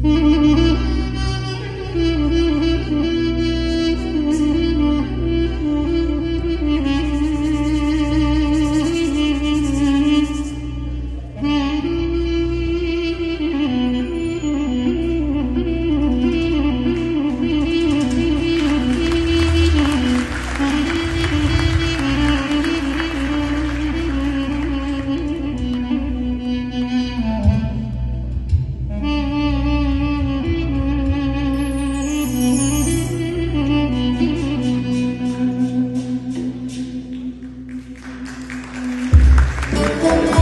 Mm-hmm. 等待。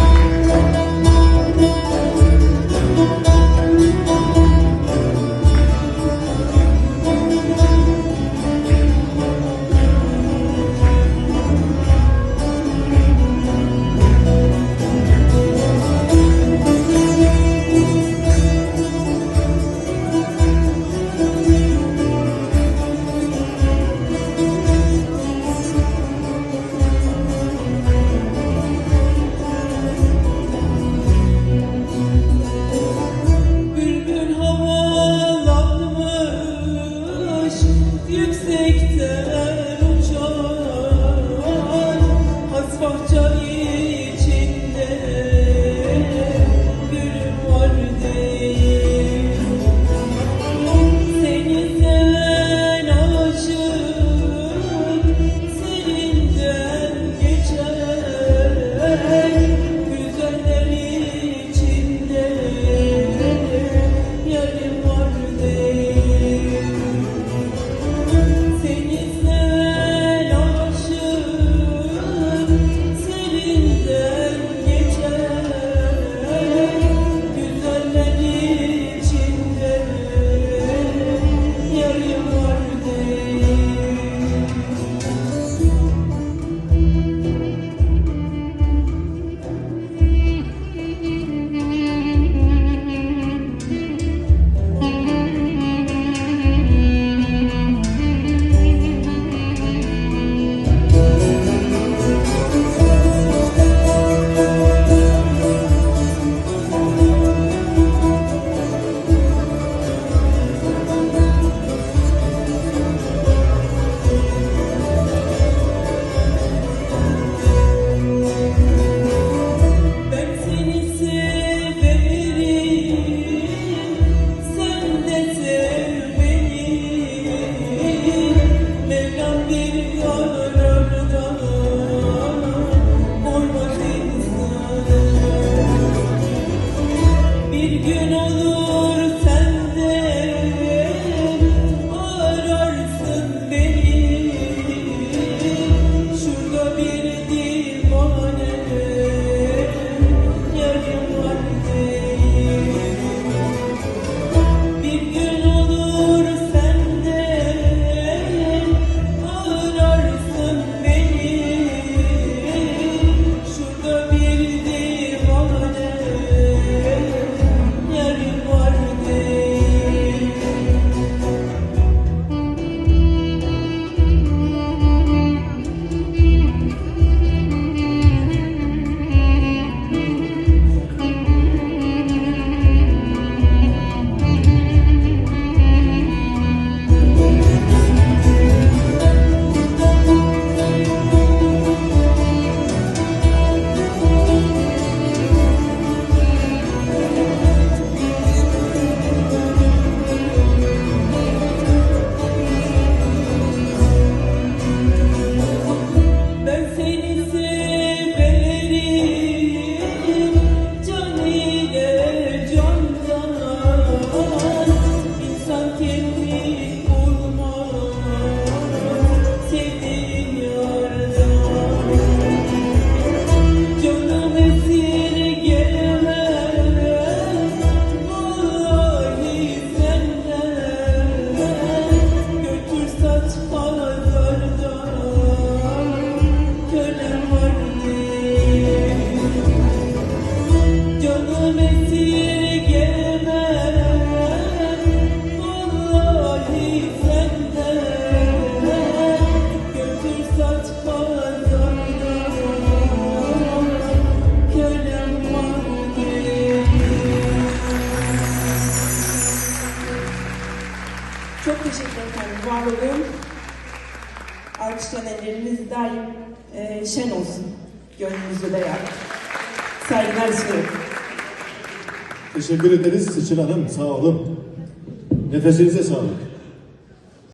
yüksekte. You know. Çok teşekkür ederim. Var olun. Alkışlayan elleriniz daim e, şen olsun. Gönlünüzde de yer. Saygılar sunuyorum. Teşekkür ederiz Sıçın Hanım. Sağ olun. Nefesinize sağlık.